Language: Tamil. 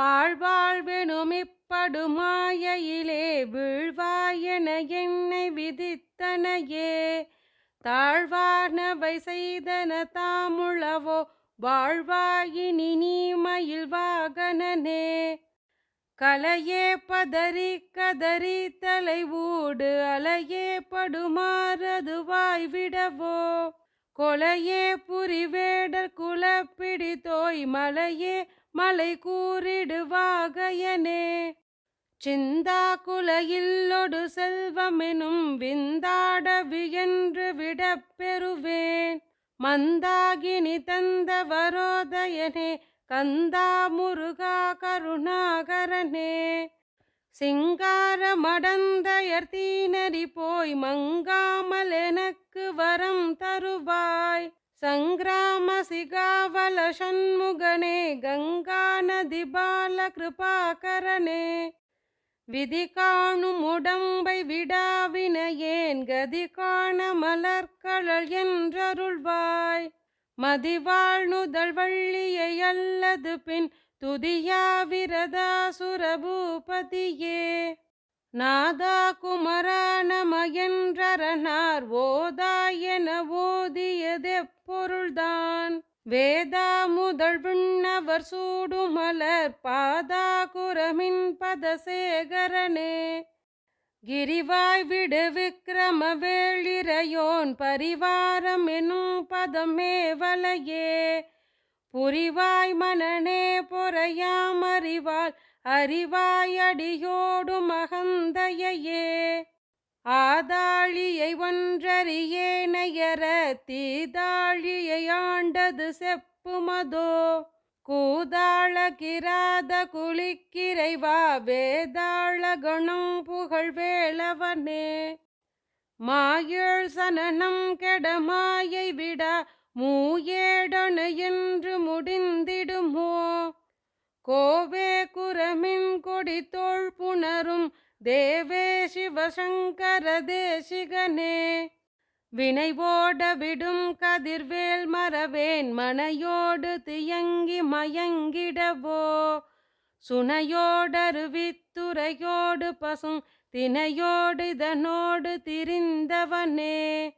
பாழ்வாழ்வெனும் பாழ்வாழ்வெனுமிப்படுமாயிலே வீழ்வாயென என்னை விதித்தனையே. தாழ்வானவை செய்தன தாமுழவோ வாழ்வாயினி நீமயில் வாகனனே. கலையே பதறி கதறி தலை ஊடு அலையே படுமாறதுவாய் வாய்விடவோ. கொலையே புரிவேடர் குலப்பிடி தோய் மலையே மலை கூறிடுவாகையனே. சிந்தா குலையில்லொடு செல்வமெனும் விந்தாட வியன்று விடப் பெறுவேன். மந்தாகினி தந்த வரோதயனே கந்தா முருகா கருணாகரனே. சிங்கார மடந்தயர் தீனறி போய் மங்காமல் எனக்கு வரம் தருவாய். சங்கிராம சிகாவல சண்முகனே கங்கா நதி பால கிருபாகரனே விதி காணும் உடம்பை விடாவினையேன் கதி காண மலர்கழல் என்றருள்வாய். மதிவாழ்நுதல் வள்ளியை அல்லது பின் துதியா விரதா சுரபூபதியே நாதா குமரா நம என்றரனார் ஓதாயென பொருள்தான். வேதா முதல் விண்ணவர் சூடுமலர் பாதா குரமின் பதசேகரனே. கிரிவாய் விடு விக்கிரம வேளிரையோன் பரிவாரம் எனும் பதமேவலையே புரிவாய் மனநே பொறையாம் அறிவாள் அறிவாய் அடியோடு மகந்தையே. ஆதாளியை ஒன்றறியேனையர தீதாழியை ஆண்டது செப்புமதோ? கூதாள கிராத குளிக்கிறைவா? வேதாள கணம் புகழ் வேளவனே? மாயேழ் சனனம் கெடமாயை விடா? மூயேடனு என்று முடிந்திடுமோ? கோவே குரமின் கொடி தோள் புணரும்? தேவே சிவசங்கர தேசிகனே? வினைவோட விடும் கதிர்வேல் மறவேன் மனையோடு தியங்கி மயங்கிடவோ? சுனையோடருவித்துறையோடு பசும் தினையோடு இதனோடு திரிந்தவனே?